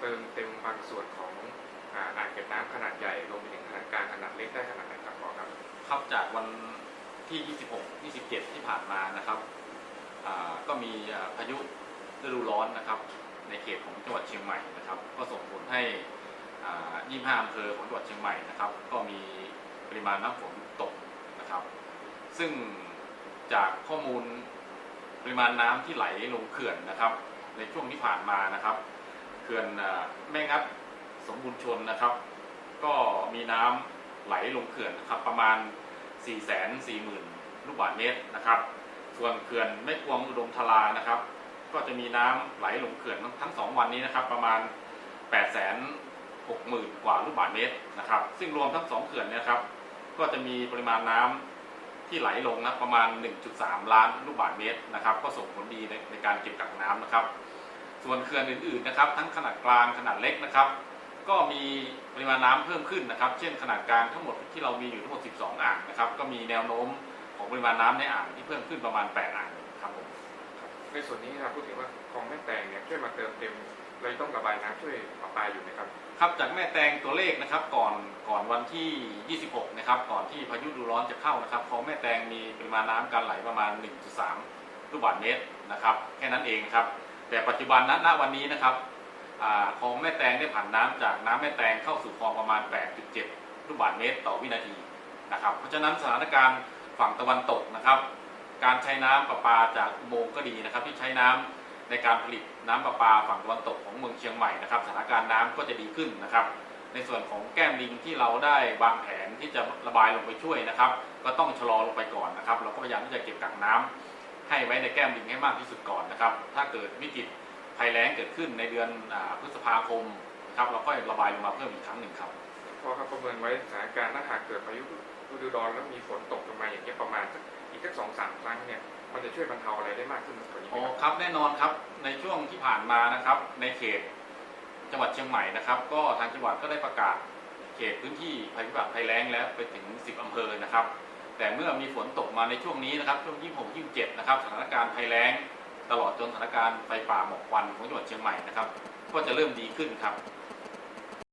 เติมเต็มบางส่วนของอ่างเก็บน้ำขนาดใหญ่รวมไปถึงขนาดกลางขนาดเล็กได้ขนาดไหนครับพอครับครับจากวันที่ 26 27 ที่ผ่านมานะครับก็มีพายุฤดูร้อนนะครับ ในเขตของจังหวัดเชียงใหม่นะครับ ก็ส่งผลให้อ่า25อำเภอของจังหวัดเชียงใหม่นะครับ ก็มีปริมาณน้ำฝนตกนะครับ ซึ่งจากข้อมูลปริมาณน้ำที่ไหลลงเขื่อนนะครับ ในช่วงที่ผ่านมานะครับ ขื่อนแม่งัดสมบูรณ์ชนนะครับ ก็มีน้ำไหลลงเขื่อนนะครับประมาณ 4 4 0 0 0 0 ลูกบาศก์เมตรนะครับ ส่วนเขื่อนแม่กวงอุดมทลานะครับ ก็จะมีน้ำไหลลงเขื่อนทั้งทั้งสองวันนี้นะครับ ประมาณ 8 6 0 0 0 0 กว่าลูกบาศก์เมตรนะครับ ซึ่งรวมทั้งสองเขื่อนเนยนะครับ ก็จะมีปริมาณน้ำที่ไหลลงนะประมาณ 1.3 ล้านลูกบาศก์เมตรนะครับ ก็ส่งผลดีในในการเก็บกักน้ำนะครับ ส่วนเขื่อนอื่นๆนะครับ ทั้งขนาดกลางขนาดเล็กนะครับ ก็มีปริมาณน้ำเพิ่มขึ้นนะครับ เช่นขนาดกลางทั้งหมดที่เรามีอยู่ทั้งหมด 12 อ่างนะครับ ก็มีแนวโน้มของปริมาณน้ำในอ่างที่เพิ่มขึ้นประมาณ 8 อ่างครับผมในส่วนนี้เราพูดถึงว่าคลองแม่แตงเนี่ยช่วยมาเติมเต็มเราต้องระบายน้ำช่วยประปาอยู่นะครับครับจากแม่แตงตัวเลขนะครับก่อนก่อนวันที่ 26 นะครับ ก่อนที่พายุฤดูร้อนจะเข้านะครับคลองแม่แตงมีปริมาณน้ำการไหลประมาณ 1.3 ลูกบาศก์เมตรนะครับ แค่นั้นเองครับ แต่ปัจจุบันณณวันนี้นะครับอคลองแม่แตงได้ผ่านน้ำจากน้ำแม่แตงเข้าสู่คลองประมาณ 8.7 ลูกบาศก์เมตรต่อวินาทีนะครับ เพราะฉะนั้นสถานการณ์ฝั่งตะวันตกนะครับ การใช้น้ำประปาจากอุโมงค์ก็ดีนะครับ ที่ใช้น้ำในการผลิตน้ำประปาฝั่งตะวันตกของเมืองเชียงใหม่นะครับสถานการณ์น้ำก็จะดีขึ้นนะครับ ในส่วนของแก้มลิงที่เราได้วางแผนที่จะระบายลงไปช่วยนะครับ ก็ต้องชะลอลงไปก่อนนะครับ เราก็พยายามที่จะเก็บกักน้ำ ให้ไว้ในแก้มลิงให้มากที่สุดก่อนนะครับ ถ้าเกิดวิกฤตภัยแล้งเกิดขึ้นในเดือนอพฤษภาคมนะครับเราก็ระบายลงมาเพิ่มอีกครั้งหนึ่งครับพอครับประเมินไว้สถานการณ์ถ้าหากเกิดพายุฤดูร้อนแล้วมีฝนตกลงมาอย่างเงี้ยประมาณอีกสักสองสามครั้งเนี่ยมันจะช่วยบรรเทาอะไรได้มากขึ้นกว่านี้ไหมอ๋อครับครับแน่นอนครับในช่วงที่ผ่านมานะครับ ในเขตจังหวัดเชียงใหม่นะครับ ก็ทางจังหวัดก็ได้ประกาศเขตพื้นที่ภัยพิบัติภัยแล้งแล้วไปถึง 10 อำเภอนะครับ แต่เมื่อมีฝนตกมาในช่วงนี้นะครับช่วงยี่หกยี่เจ็ดนะครับสถานการณ์ภัยแล้ง ตลอดจนสถานการณ์ไฟป่าหมอกควันของจังหวัดเชียงใหม่นะครับ ก็จะเริ่มดีขึ้นครับ